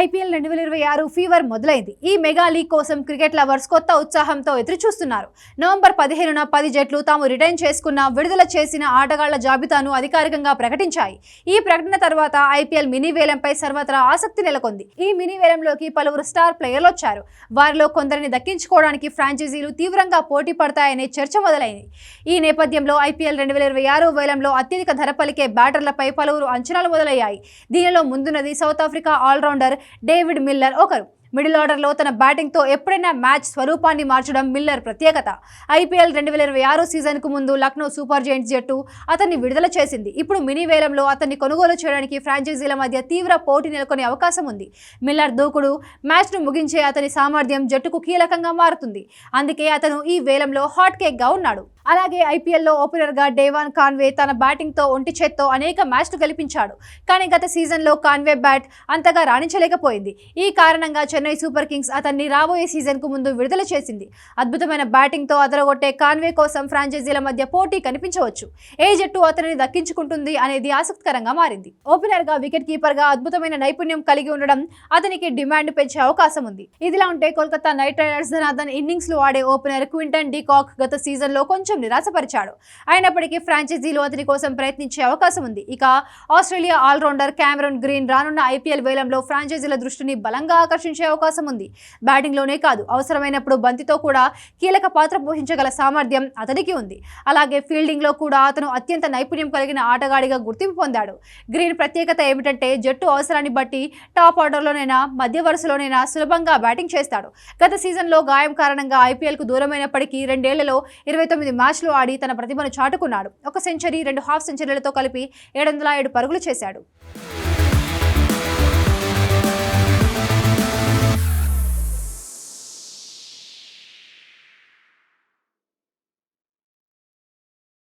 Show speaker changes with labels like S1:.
S1: IPL రెండు వేల ఇరవై ఆరు ఫీవర్ మొదలైంది. ఈ మెగా లీగ్ కోసం క్రికెట్ లవర్స్ కొత్త ఉత్సాహంతో ఎదురు చూస్తున్నారు నవంబర్ పదిహేనున పది జట్లు తాము రిటైన్ చేసుకున్న విడుదల చేసిన ఆటగాళ్ళ జాబితాను అధికారికంగా ప్రకటించాయి. ఈ ప్రకటన తర్వాత ఐపీఎల్ మినీ వేలంపై సర్వత్రా ఆసక్తి నెలకొంది. ఈ మినీ వేలంలోకి పలువురు స్టార్ ప్లేయర్లు వచ్చారు వారిలో కొందరిని దక్కించుకోవడానికి ఫ్రాంచైజీలు తీవ్రంగా పోటీ పడతాయనే చర్చ మొదలైంది. ఈ నేపథ్యంలో ఐపీఎల్ రెండు వేల ఇరవై ఆరు వేలంలో అత్యధిక ధర పలికే బ్యాటర్లపై పలువురు అంచనాలు మొదలయ్యాయి. దీనిలో ముందున్నది South Africa allrounder David Miller ఒకరు. మిడిల్ ఆర్డర్లో తన బ్యాటింగ్తో ఎప్పుడైనా మ్యాచ్ స్వరూపాన్ని మార్చడం మిల్లర్ ప్రత్యేకత. ఐపీఎల్ రెండు వేల ఇరవై ఆరు సీజన్కు ముందు లక్నో సూపర్ జైంట్స్ జట్టు అతన్ని విడుదల చేసింది. ఇప్పుడు మినీ వేలంలో అతన్ని కొనుగోలు చేయడానికి ఫ్రాంచైజీల మధ్య తీవ్ర పోటీ నెలకొనే అవకాశం ఉంది. మిల్లర్ దూకుడు మ్యాచ్ను ముగించే అతని సామర్థ్యం జట్టుకు కీలకంగా మారుతుంది. అందుకే అతను ఈ వేలంలో హాట్ కేక్గా ఉన్నాడు. అలాగే ఐపీఎల్లో ఓపెనర్గా డేవాన్ కాన్వే తన బ్యాటింగ్తో ఒంటి చేత్తో అనేక మ్యాచ్లు గెలిపించాడు. కానీ గత సీజన్లో కాన్వే బ్యాట్ అంతగా రాణించలేకపోయింది. ఈ కారణంగా చెన్నై సూపర్ కింగ్స్ అతన్ని రాబోయే సీజన్కు ముందు విడుదల చేసింది. అద్భుతమైన బ్యాటింగ్తో అదరగొట్టే కాన్వే కోసం ఫ్రాంచైజీల మధ్య పోటీ కనిపించవచ్చు. ఏ జట్టు అతనిని దక్కించుకుంటుంది అనేది ఆసక్తికరంగా మారింది. ఓపెనర్గా వికెట్ కీపర్గా అద్భుతమైన నైపుణ్యం కలిగి ఉండడం అతనికి డిమాండ్ పెంచే అవకాశం ఉంది. ఇదిలా ఉంటే కోల్కతా నైట్ రైడర్స్ ధనాథన్ ఇన్నింగ్స్లో ఆడే ఓపెనర్ క్వింటన్ డికాక్ గత సీజన్లో కొంచెం నిరాశపరిచాడు. అయినప్పటికీ ఫ్రాంచైజీలు అతని కోసం ప్రయత్నించే అవకాశం ఉంది. ఇక ఆస్ట్రేలియా ఆల్రౌండర్ క్యామరన్ గ్రీన్ రానున్న ఐపీఎల్ వేలంలో ఫ్రాంచైజీల దృష్టిని బలంగా ఆకర్షించే అవకాశం ఉంది. బ్యాటింగ్లోనే కాదు అవసరమైనప్పుడు బంతితో కూడా కీలక పాత్ర పోషించగల సామర్థ్యం అతనికి ఉంది. అలాగే ఫీల్డింగ్లో కూడా అతను అత్యంత నైపుణ్యం కలిగిన ఆటగాడిగా గుర్తింపు పొందాడు. గ్రీన్ ప్రత్యేకత ఏమిటంటే జట్టు అవసరాన్ని బట్టి టాప్ ఆర్డర్లోనైనా మధ్య వరుసలోనైనా సులభంగా బ్యాటింగ్ చేస్తాడు. గత సీజన్లో గాయం కారణంగా ఐపీఎల్కు దూరమైనప్పటికీ రెండేళ్ళలో ఇరవై తొమ్మిది మ్యాచ్లు ఆడి తన ప్రతిభను చాటుకున్నాడు. ఒక సెంచరీ రెండు హాఫ్ సెంచరీలతో కలిపి ఏడు వందల ఏడు పరుగులు చేశాడు.